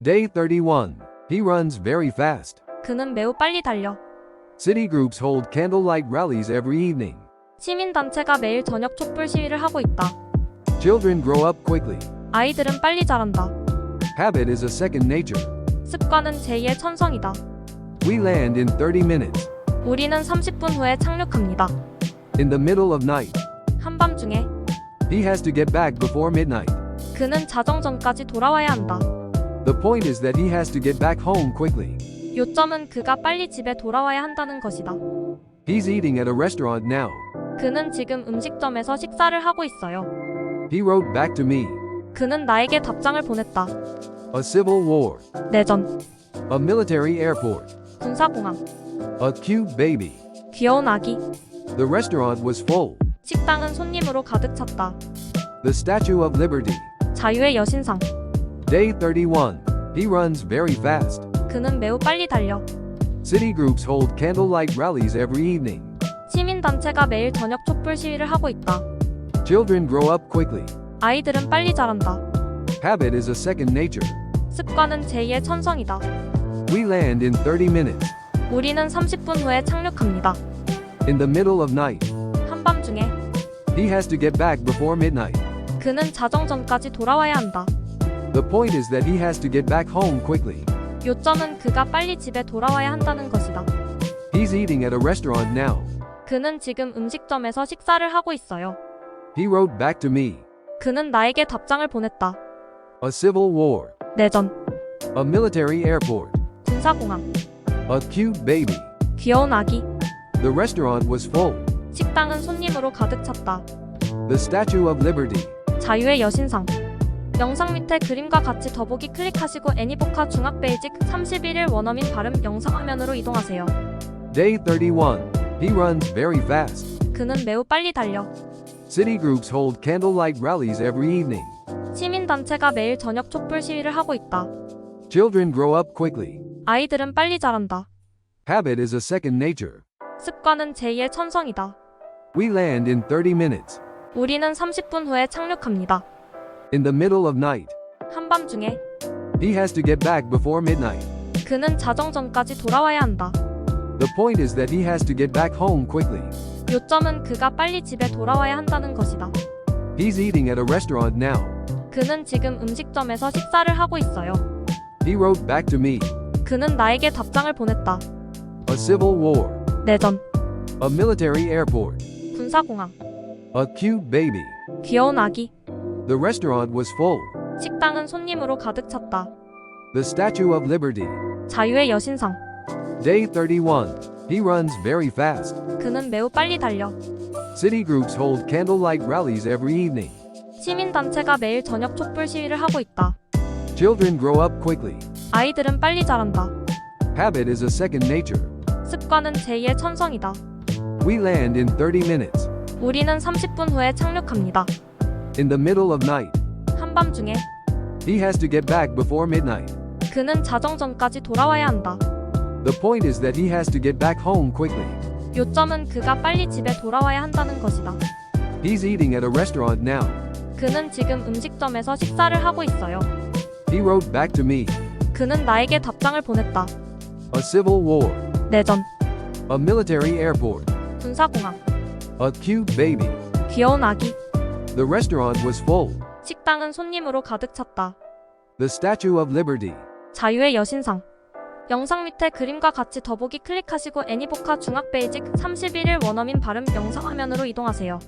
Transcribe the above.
Day 31. He runs very fast. 그는 매우 빨리 달려. City groups hold candlelight rallies every evening. 시민단체가 매일 저녁 촛불 시위를 하고 있다. Children grow up quickly. 아이들은 빨리 자란다. Habit is a second nature. 습관은 제2의 천성이다. We land in 30 minutes. 우리는 30분 후에 착륙합니다. In the middle of night. 한밤중에 He has to get back before midnight. 그는 자정 전까지 돌아와야 한다. The point is that he has to get back home quickly. 요점은 그가 빨리 집에 돌아와야 한다는 것이다. He's eating at a restaurant now. 그는 지금 음식점에서 식사를 하고 있어요. He wrote back to me. 그는 나에게 답장을 보냈다. A civil war. 내전, A military airport. 군사공항, A cute baby. 귀여운 아기. The restaurant was full. 식당은 손님으로 가득 찼다. The Statue of Liberty. 자유의 여신상. Day 31. He runs very fast. 그는 매우 빨리 달려. City groups hold candlelight rallies every evening. 시민단체가 매일 저녁 촛불 시위를 하고 있다. Children grow up quickly. 아이들은 빨리 자란다. Habit is a second nature. 습관은 제2의 천성이다. We land in 30 minutes. 우리는 30분 후에 착륙합니다. In the middle of night. 한밤중에 He has to get back before midnight. 그는 자정 전까지 돌아와야 한다. The point is that he has to get back home quickly. 요점은 그가 빨리 집에 돌아와야 한다는 것이다. He's eating at a restaurant now. 그는 지금 음식점에서 식사를 하고 있어요. He wrote back to me. 그는 나에게 답장을 보냈다. A civil war. 내전, A military airport. 군사공항, A cute baby. 귀여운 아기. The restaurant was full. 식당은 손님으로 가득 찼다. The Statue of Liberty. 자유의 여신상. 영상 밑에 그림과 같이 더보기 클릭하시고 애니보카 중앙 베이직 31일 원어민 발음 영상 화면으로 이동하세요. Day 31. He runs very fast. 그는 매우 빨리 달려. City groups hold candlelight rallies every evening. 시민단체가 매일 저녁 촛불 시위를 하고 있다. Children grow up quickly. 아이들은 빨리 자란다. Habit is a second nature. 습관은 제2의 천성이다. We land in 30 minutes. 우리는 30분 후에 착륙합니다. In the middle of night. 한밤중에 He has to get back before midnight. 그는 자정 전까지 돌아와야 한다. The point is that he has to get back home quickly. 요점은 그가 빨리 집에 돌아와야 한다는 것이다. He's eating at a restaurant now. 그는 지금 음식점에서 식사를 하고 있어요. He wrote back to me. 그는 나에게 답장을 보냈다. A civil war. 내전, A military airport. 군사공항, A cute baby. 귀여운 아기. The restaurant was full. 식당은 손님으로 가득 찼다. The Statue of Liberty. 자유의 여신상. Day 31. He runs very fast. 그는 매우 빨리 달려. City groups hold candlelight rallies every evening. 시민단체가 매일 저녁 촛불 시위를 하고 있다. Children grow up quickly. 아이들은 빨리 자란다. Habit is a second nature. 습관은 제2의 천성이다. We land in 30 minutes. 우리는 30분 후에 착륙합니다. In the middle of night. 한밤중에 He has to get back before midnight. 그는 자정 전까지 돌아와야 한다. The point is that he has to get back home quickly. 요점은 그가 빨리 집에 돌아와야 한다는 것이다. He's eating at a restaurant now. 그는 지금 음식점에서 식사를 하고 있어요. He wrote back to me. 그는 나에게 답장을 보냈다. A civil war. 내전, A military airport. 군사공항, A cute baby. 귀여운 아기. The restaurant was full. 식당은 손님으로 가득 찼다. The Statue of Liberty. 자유의 여신상. 영상 밑에 그림과 같이 더보기 클릭하시고 애니보카 중앙 베이직 31일 원어민 발음 영상 화면으로 이동하세요.